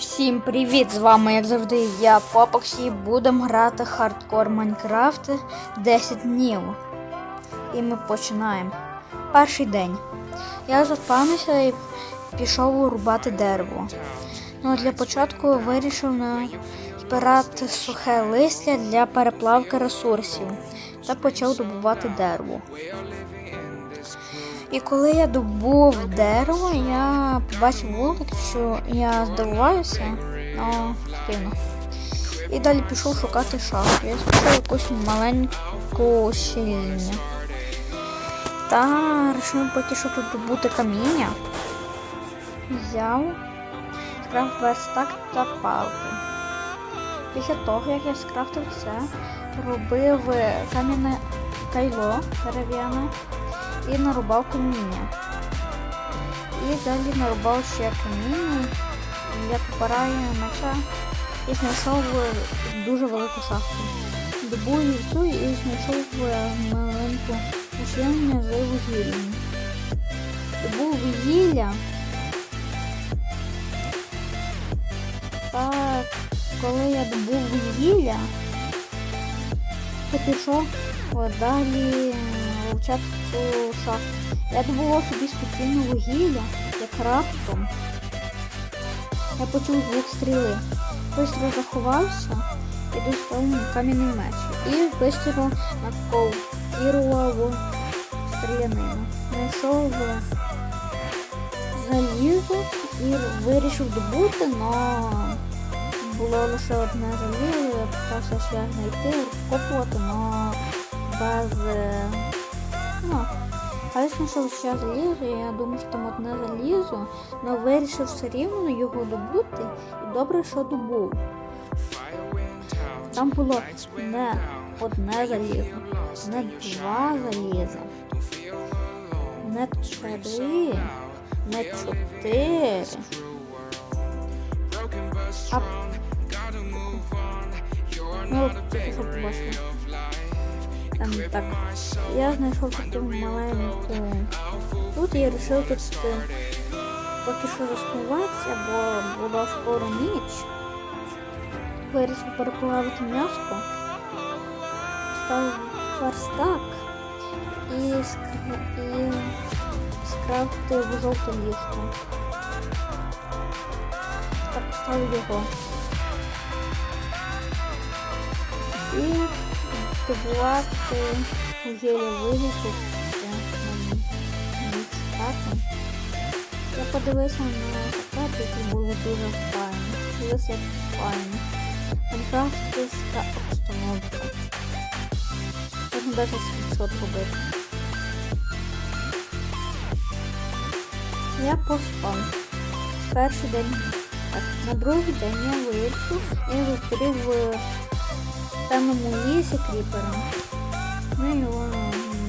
Всім привіт! З вами, як завжди, я Попоксі. Будемо грати хардкор Майнкрафт 10 днів. І ми починаємо. Перший день. Я заспавнився і пішов рубати дерево. Ну, для початку вирішив збирати сухе листя для переплавки ресурсів та почав добувати дерево. І коли я добув дерево, я побачив вулик, що я здивувався, ну, дивно. І далі пішов шукати шахту. Я знайшов якусь маленьку щіління. Та вирішив поки що тут добути каміння. Взяв, скрафтив верстак та палки. Після того, як я скрафтив це, робив кам'яне кайло дерев'яне і нарубав каміння. І далі нарубав ще каміння для топора і меча і знайшов дуже велику шахту. Добув цю і знайшов маленьку машину з вугіллям. Добув вугілля. Так, коли я добув вугілля, то пішов далі вивчати цю шахту. Я добула собі спокійно вугілля, як раптом. Я почув звук стріли. Бистро заховався і достав кам'яний меч. І бистро накопірував стрілянину. Знайшов залізо і вирішив добути, але було лише одне залізо, я питався шлях знайти, розкопувати, але без Ну, але знайшов ще залізо, я думав, що там одне залізо, але вирішив все рівно його добути і добре, що добув. Там було не одне залізо, не два заліза, не три, не чотири. А ну, тільки що побачили. Там так. Я знайшов таку маленьку. Тут я вирішив тут е, поки що заснуватися, бо була скоро ніч. Вирішив переплавити м'яско, став верстак і, скр... і скрафтив жовте ліжко. Так поставив його. І добувати вугілля вилізу стати. Я подивився на закат, який було дуже файно. Дивився файно. Майнкрафтська обстановка. Можна навіть скріншот робити. Я поспав. Перший день. Так, на другий день я вийшов і зустрів в темному лісі кріпера. Ну і його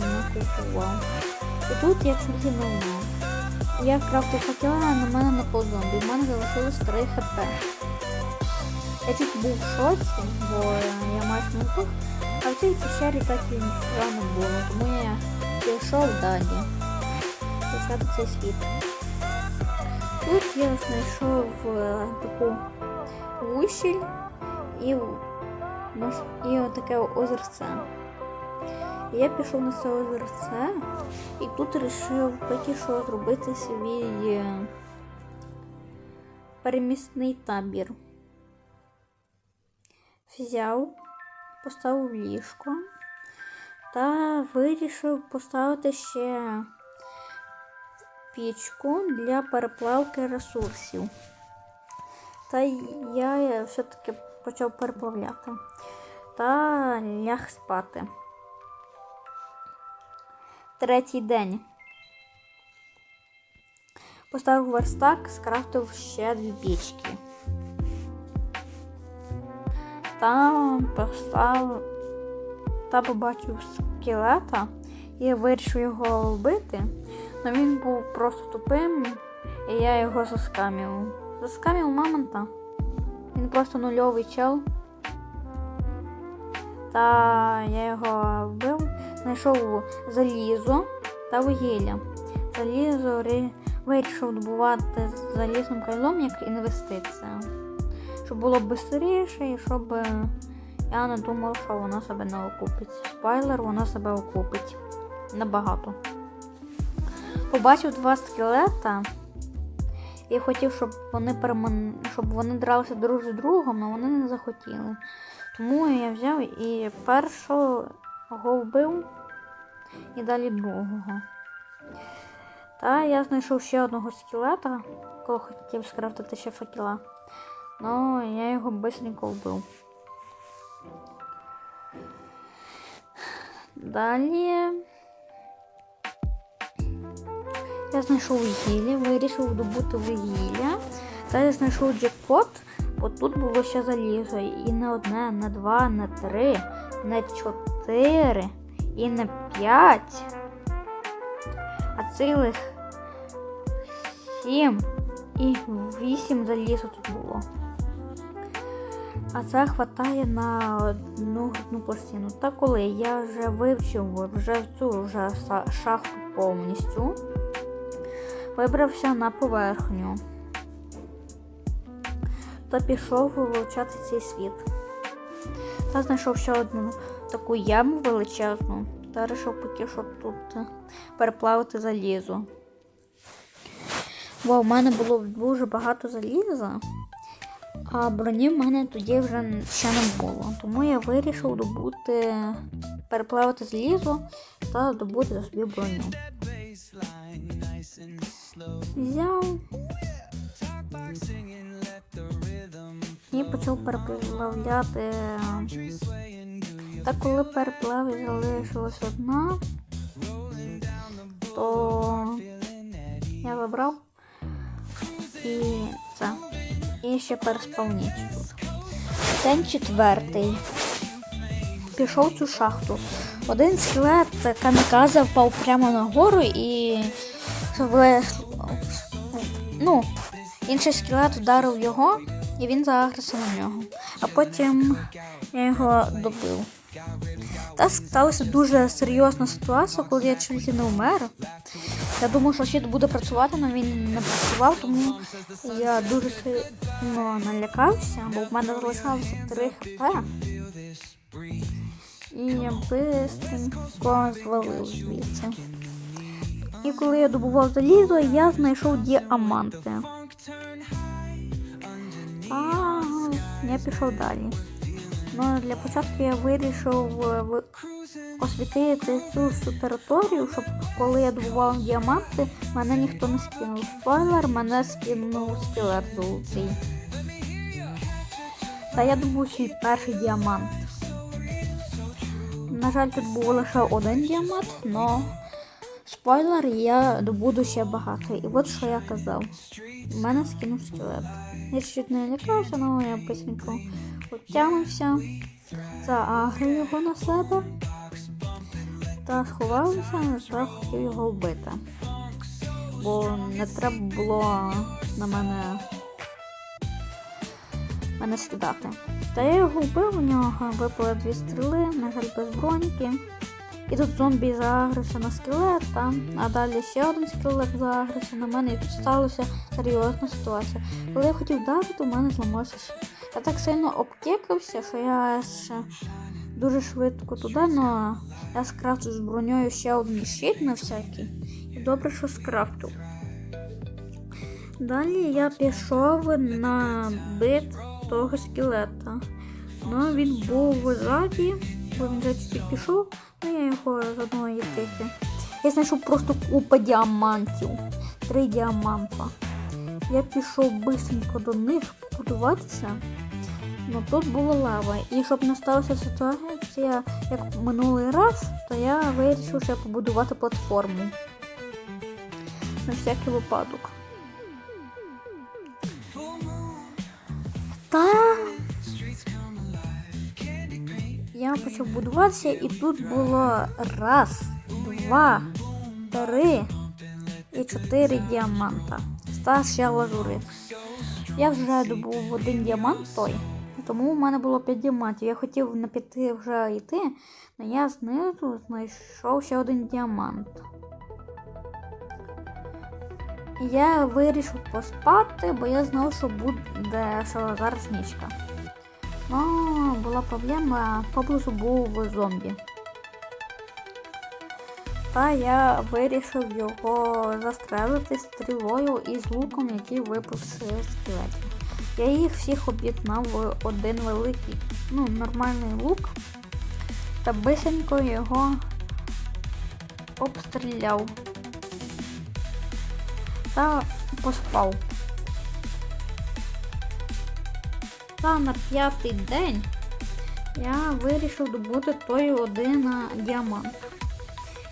накупував. І тут я чуть знову. Я вкрафтив факела, а на мене напав зомбі. У мене залишилось 3 хп. Я чуть був в шоці, бо я майже не був. А в цій пещері так і нічого не було. Тому я пішов далі. Почати цей світ. Тут я знайшов е, таку гущіль і і отаке озерце. Я пішов на це озерце і тут вирішив поки що зробити свій е, перемісний табір. Взяв, поставив ліжко та вирішив поставити ще пічку для переплавки ресурсів. Та я все-таки почав переплавляти та ляг спати. Третій день. Поставив верстак, скрафтив ще дві пічки. Та поставив та побачив скелета і вирішив його вбити. але він був просто тупим, і я його заскамів. Заскамів мамонта. Просто нульовий чел. Та я його вбив, знайшов залізо та вугілля. Залізо вирішив добувати залізним кайлом як інвестиція. Щоб було швидше і щоб е, я не думав, що вона себе не окупить. Спойлер, вона себе окупить. Набагато. Побачив два скелета і хотів, щоб вони переман... щоб вони дралися друг з другом, але вони не захотіли. Тому я взяв і першого вбив, і далі другого. Та я знайшов ще одного скелета, коли хотів скрафтити ще факела. Ну, я його бистренько вбив. Далі. Я знайшов вугілля, вирішив добути вугілля. Я знайшов джекпот, бо тут було ще залізо. І не одне, не два, не три, не чотири і не п'ять. А цілих сім і вісім заліза тут було. А це хватає на одну грудну пластину. Та коли я вже вивчив вже цю вже шахту повністю, вибрався на поверхню та пішов вивчати цей світ. Та знайшов ще одну таку яму величезну та вирішив поки що тут переплавити залізо. Бо в мене було дуже багато заліза, а броні в мене тоді вже ще не було. Тому я вирішив добути, переплавити залізо та добути собі броню. Взяв і почав переплавляти. Та коли переплав і залишилась одна, то я вибрав і це. І ще переспавніть тут. День четвертий. Пішов цю шахту. Один скелет каміказа впав прямо на гору і інший скелет вдарив його, і він загрився на нього. А потім я його добив. Та сталася дуже серйозна ситуація, коли я чуть не вмер. Я думав, що щит буде працювати, але він не працював, тому я дуже сильно налякався, бо в мене залишалося 3 хп. І я бистренько звалив звідси. І коли я добував залізо, я знайшов діаманти. А я пішов далі. Ну, для початку я вирішив е, освітити цю всю територію, щоб коли я добував діаманти, мене ніхто не скинув. Спойлер, мене скинув скелет золотий. Та я добув свій перший діамант. На жаль, тут був лише один діамант, але спойлер, я добуду ще багато. І от що я казав. Мене скинув скелет. Я чуть не лякався, але я бисенько потягнувся, заагрив його на себе та сховався, та хотів його вбити. Бо не треба було на мене, мене скидати. Та я його вбив, у нього випали дві стріли, на жаль, без броніки. І тут зомбі заагрився на скелета, а далі ще один скелет заагрився на мене, і тут сталася серйозна ситуація. Коли я хотів вдарити, у мене зламався щит. Я так сильно обкекався, що я ще дуже швидко туди, але я скрафтив з броньою ще один щит на всякий. І добре, що скрафтив. Далі я пішов на бит того скелета. Ну, він був ззаді, бо він вже чуть пішов, ну я його з одної тики. Я знайшов просто купа діамантів. Три діаманта. Я пішов бисенько до них побудуватися. Ну тут була лава. І щоб не сталася ситуація, як минулий раз, то я вирішив ще побудувати платформу. На всякий випадок. Та почав будуватися, і тут було раз, два, три і чотири діаманта. Та ще лазури. Я вже добув один діамант той, тому в мене було 5 діамантів. Я хотів на п'яти вже йти, але я знизу знайшов ще один діамант. я вирішив поспати, бо я знав, що буде що зараз нічка. Ну, була проблема, поблизу був зомбі. Та я вирішив його застрелити стрілою із луком, який з скелетів. Я їх всіх об'єднав в один великий, ну, нормальний лук. Та бисенько його обстріляв. Та поспав. Та на п'ятий день я вирішив добути той один діамант.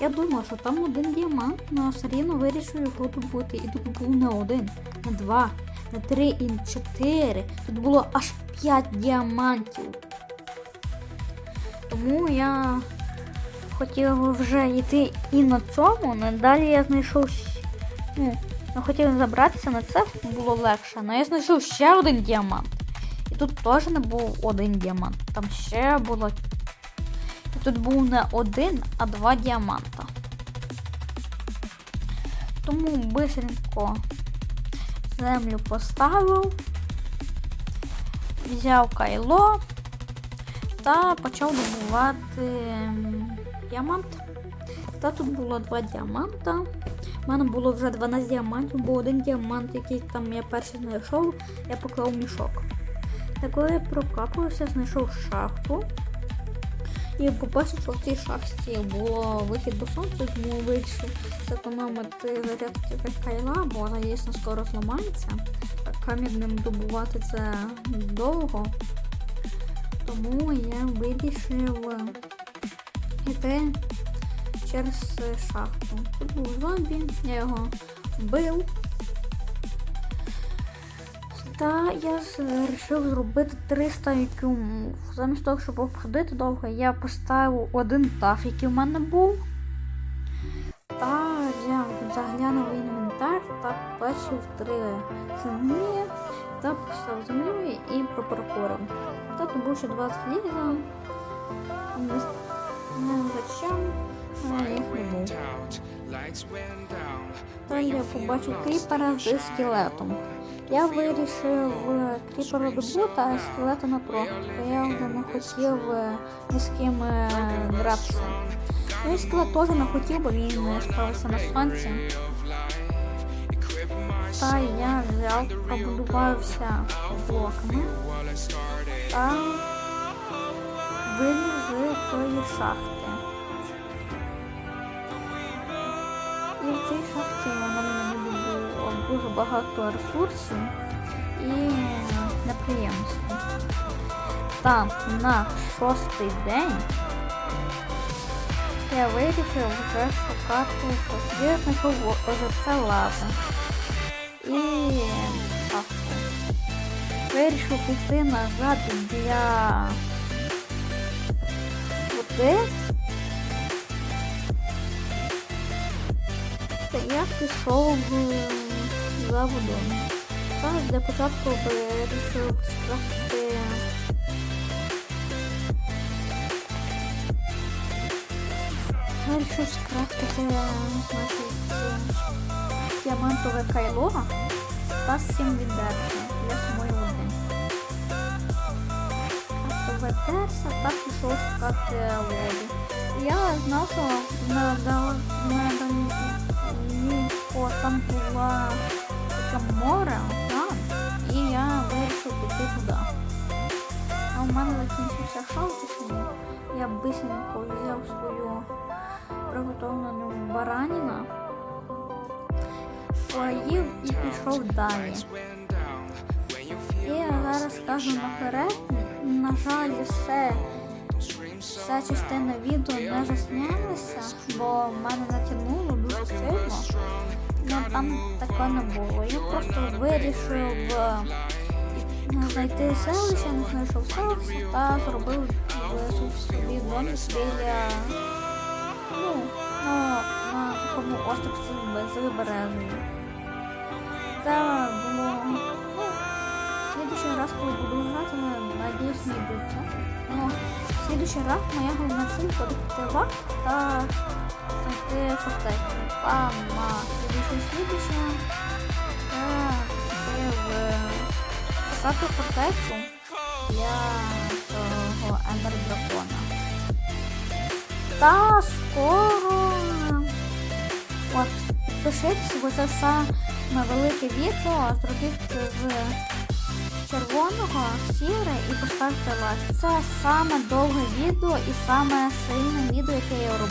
Я думав, що там один діамант, але все рівно вирішив його добути. І тут був не один, не два, не три і не чотири. Тут було аж п'ять діамантів. Тому я хотів вже йти і на цьому, але далі я знайшов. Ну, я хотів забратися на це, було легше, але я знайшов ще один діамант. Тут теж не був один діамант. Там ще було. І тут був не один, а два діаманта. Тому бисенько землю поставив, взяв кайло та почав добувати діамант. Та тут було два діаманта. У мене було вже 12 діамантів, бо один діамант, який там я перший знайшов, я поклав мішок. Та коли я прокапувався, знайшов шахту. І побачив, що в цій шахті було вихід до сонця, тому вирішив зекономити зарядки від кайла, бо вона дійсно скоро зламається. А камінним добувати це довго. Тому я вирішив йти через шахту. Тут був зомбі, я його вбив. Та я вирішив зробити 300 IQ move. Замість того, щоб обходити довго, я поставив один таф, який в мене був. Та я заглянув в інвентар та бачив три землі та поставив землю і пропаркурив. Та був ще 20 ліза. Не, зачем, їх не був. Та я побачив кріпера з скелетом. Я вирішив е, кріпера добути, а скелета на трохи, бо я вже не хотів е, ні з ким е, гратися. Ну і скелет теж не хотів, бо він справився на сонці. Та я взяв, побудувався блоками та виліз з цієї шахти. І в цій шахті в мене було дуже багато ресурсів і неприємностей. Та на шостий день я вирішив вже шукати щось. Я знайшов озерце лави і шахту. Вирішив піти назад для води. Та я пішов е, за водою. Зараз для початку вирішив скрафтити Вирішив скрафтити е, діамантове кайло та 7 відерця для самої води. Крафтове терся та пішов шукати воду. Я знав, що на Ніко там була таке море, океан, і я вирішив піти туди. А у мене закінчився шалки, я бисенько взяв свою приготовлену бараніна, поїв і пішов далі. І я зараз скажу наперед, на жаль, все Ця частина відео не заснялася, бо в мене натягнуло дуже там такого не було. Я просто вирішив е, знайти селище, не знайшов селище та зробив е, собі домик біля ну, на, на такому островці без березою. Це було ну, в следующий раз, коли буду грати, надіюсь, не йдуться. Ну, в следующий раз моя головна цель подати та знайти фортецю. А на следующем следующем шукати фортецю для того ендер дракона. Та скоро. От, підпишіться, бо це саме велике відео. Зробіть з червоного сіре і поставте лайк. Це саме довге відео і саме сильне відео, яке я роблю.